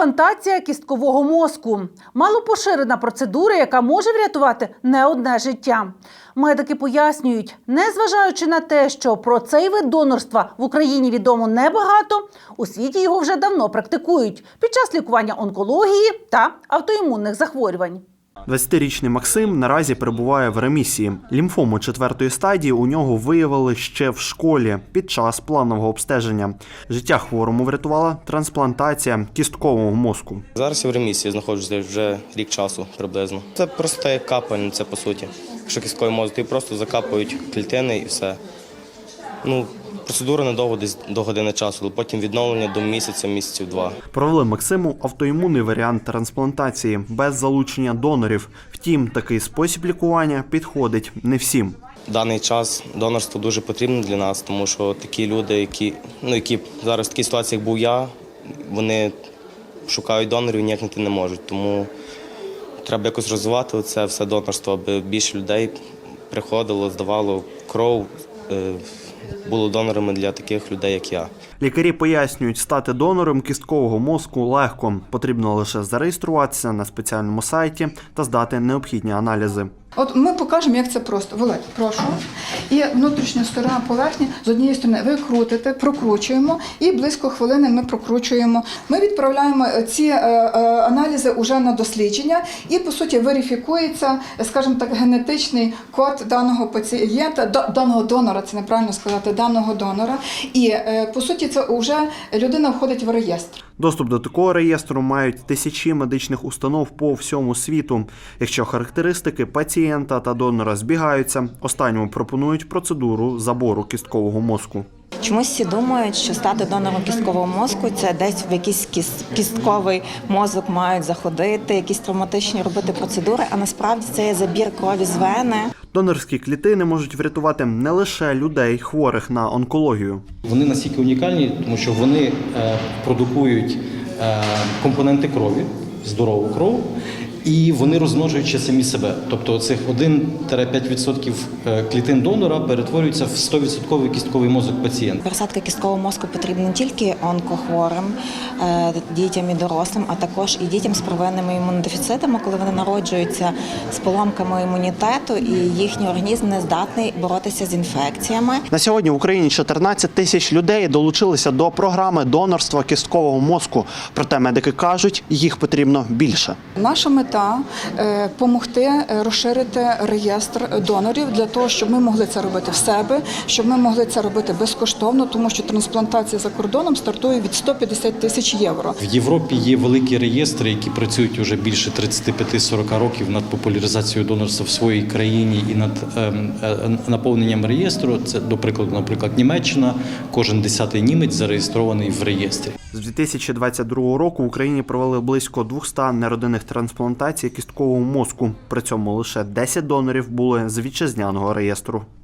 Трансплантація кісткового мозку малопоширена процедура, яка може врятувати не одне життя. Медики пояснюють, незважаючи на те, що про цей вид донорства в Україні відомо небагато, у світі його вже давно практикують під час лікування онкології та автоімунних захворювань. 20-річний Максим наразі перебуває в ремісії. Лімфому четвертої стадії у нього виявили ще в школі під час планового обстеження. Життя хворому врятувала трансплантація кісткового мозку. Зараз я в ремісії знаходжуся вже рік часу приблизно. Це просто як капання, це по суті. Якщо кістковий мозок, ти просто закапують клітини і все. Ну, процедура недовго десь до години часу, але потім відновлення до місяця, місяців два. Провели Максиму автоімунний варіант трансплантації без залучення донорів. Втім, такий спосіб лікування підходить не всім. Даний час донорство дуже потрібно для нас, тому що такі люди, які, ну, які зараз в такій ситуації, як був я, вони шукають донорів і ніяк знайти не можуть. Тому треба якось розвивати це все донорство, аби більше людей приходило, здавало кров, було донорами для таких людей, як я. Лікарі пояснюють, стати донором кісткового мозку легко. Потрібно лише зареєструватися на спеціальному сайті та здати необхідні аналізи. От ми покажемо, як це просто. Володь, прошу. І внутрішня сторона поверхні з однієї сторони ви крутите, прокручуємо, і близько хвилини ми прокручуємо. Ми відправляємо ці е, е, аналізи уже на дослідження, і по суті верифікується, скажімо так, генетичний код даного пацієнта, даного донора, це неправильно сказати, даного донора. І е, по суті, це вже людина входить в реєстр. Доступ до такого реєстру мають тисячі медичних установ по всьому світу. Якщо характеристики пацієнта та донора збігаються, останньому пропонують процедуру забору кісткового мозку. Чомусь всі думають, що стати донором кісткового мозку це десь в якийсь кіс- кістковий мозок мають заходити, якісь травматичні робити процедури. А насправді це є забір крові з вени. Донорські клітини можуть врятувати не лише людей, хворих на онкологію. Вони настільки унікальні, тому що вони е, продукують е, компоненти крові, здорову кров, і вони розмножують ще самі себе. Тобто цих 1-5% е, клітин донора перетворюються в 100% кістковий мозок пацієнта. Пересадка кісткового мозку потрібна не тільки онкохворим, е, дітям і дорослим, а також і дітям з первинними імунодефіцитами, коли вони народжуються з поломками імунітету, і їхній організм не здатний боротися з інфекціями. На сьогодні в Україні 14 тисяч людей долучилися до програми донорства кісткового мозку. Проте медики кажуть, їх потрібно більше. Наша мета допомогти розширити реєстр донорів для того, щоб ми могли це робити в себе, щоб ми могли це робити безкоштовно, тому що трансплантація за кордоном стартує від 150 тисяч євро. В Європі є великі реєстри, які працюють уже більше 35-40 років над популяризацією донорства в своїй країні і над ем, е, наповненням реєстру. Це до прикладу, наприклад, Німеччина. Кожен десятий німець зареєстрований в реєстрі. З 2022 року в Україні провели близько 200 неродинних трансплантацій кісткового мозку. При цьому лише 10 донорів були з вітчизняного реєстру.